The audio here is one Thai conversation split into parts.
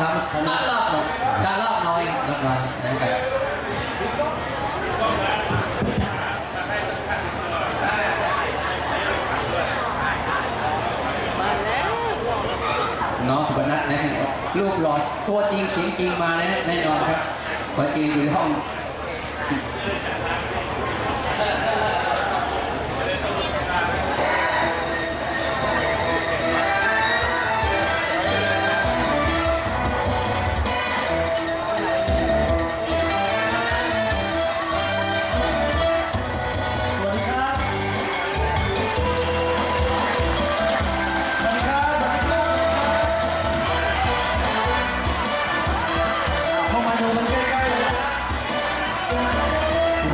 ครับการรอบการรอบน้อยรอบน้อยนะครับน้องสุพนัทนะรูปหลอดตัวจริงเสียงจริงมาแล้วแน่นอนครับตัวจริงอยู่ในห้อง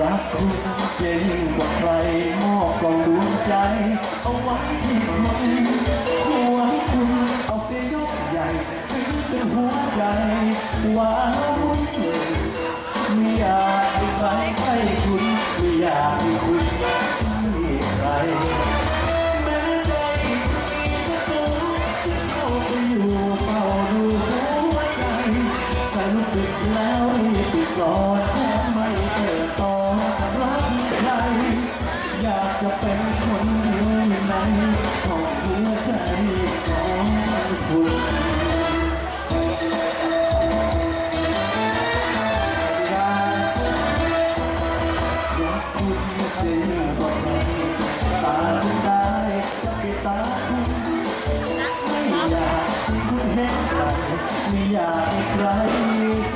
รักคุณเสียยิ่งกว่าใครมอบกองดวงใจ เอาไว้ที่คุณหัวคุณเอาเสียยกใหญ่ถึงจนหัวใจว้าวุ่นไม่อยากให้ใครให้คุณ จะเป็นคนเดียวในของหัวใจของคุณรักคุณเสียงกว่าใครตาคุณได้จะปิดตาคุณไม่อยากให้คุณเห็นใครไม่อยากให้ใคร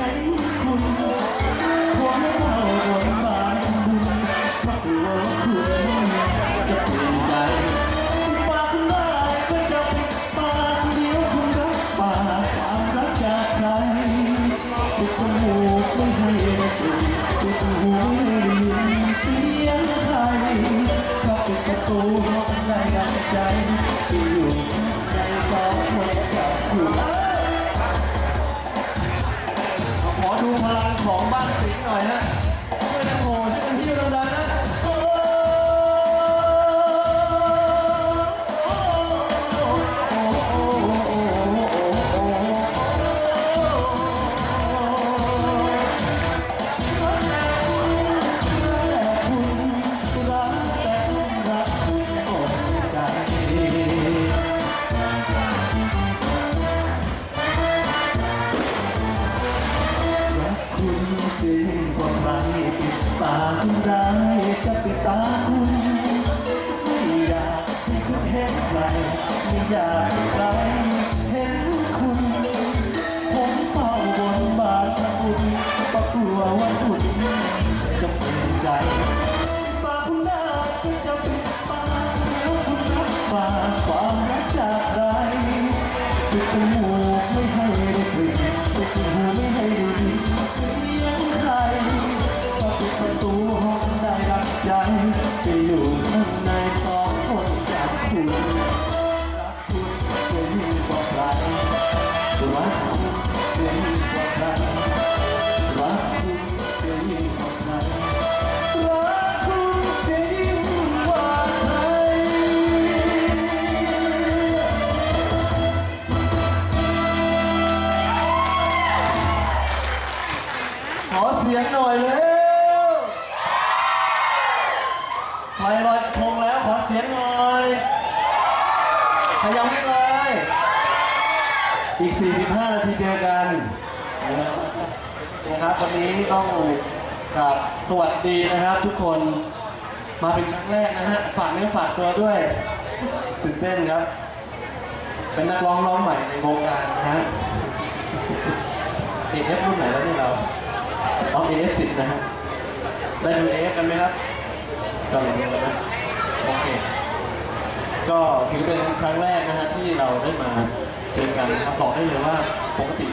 หน่อยฮะ ได้จะปิดตาคุณไม่อยากให้คุณเห็นใครไม่อยากให้ใครเห็นคุณผมเฝ้าบนบานคุณเพราะกลัวว่าคุณจะเปลี่ยนใจปากคุณได้ก็จะปิดปากเดี๋ยวคุณรับปากความรักจากใครปิดจมูก เสียงหน่อยเร็วใครลอยกระทงแล้วขอเสียงหน่อยขยับให้เลย อีก 45 นาทีเจอกันนะครับวันนี้ต้องกราบสวัสดีนะครับทุกคนมาเป็นครั้งแรกนะฮะฝากเนื้อฝากตัวด้วยตื่นเต้นครับ เป็นนักร้องร้องใหม่ในวงการนะฮะเอกรุ่นไหน แล้วนี่เอสิบนะฮะได้ดูเอฟกันไหมครับก็ดูแล้วนะโอเค ก็ถือเป็นครั้งแรกนะฮะที่เราได้มาเจอกันนะครับบอกได้เลยว่าปกติ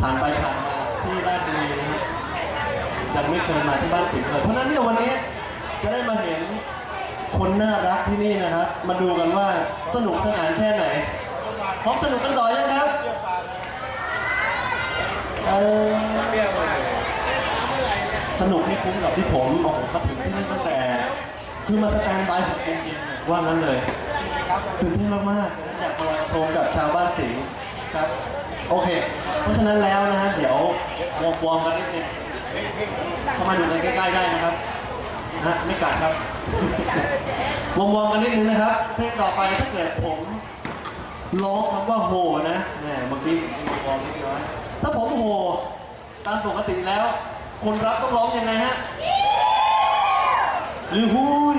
ผ่านไปผ่านมาที่ราชบุรีนะฮะยังไม่เคยมาที่บ้านสิงห์เลยเพราะฉะนั้นเนี่ยวันนี้จะได้มาเห็นคนน่ารักที่นี่นะครับ มาดูกันว่าสนุกสนานแค่ไหนพร้อมสนุกกันต่อยังครับเออ สนุกไม่ คุ้มกับที่ผมโอ้โหมาถึงที่นี่ตั้งแต่ คือมาสแตนบายหกโมงเย็นเนี่ยว่างั้นเลยตื่นเต้นมากๆอยากมาลอยกระทงกับชาวบ้านสิงห์ครับโอเค เพราะฉะนั้นแล้วนะฮะเดี๋ยววอร์มวอร์มกันนิดนึงเข้ามาดูกันใกล้ๆได้นะครับนะฮะไม่กัดครับวอร์มวอร์มกันนิดนึงนะครับเพลงต่อไปถ้าเกิดผมร้องคำว่าโหนะแหมเมื่อกี้มีวอร์มนิดน้อยถ้าผมโหตามปกติแล้ว คนรับต้องร้องยังไงฮะหรือหุย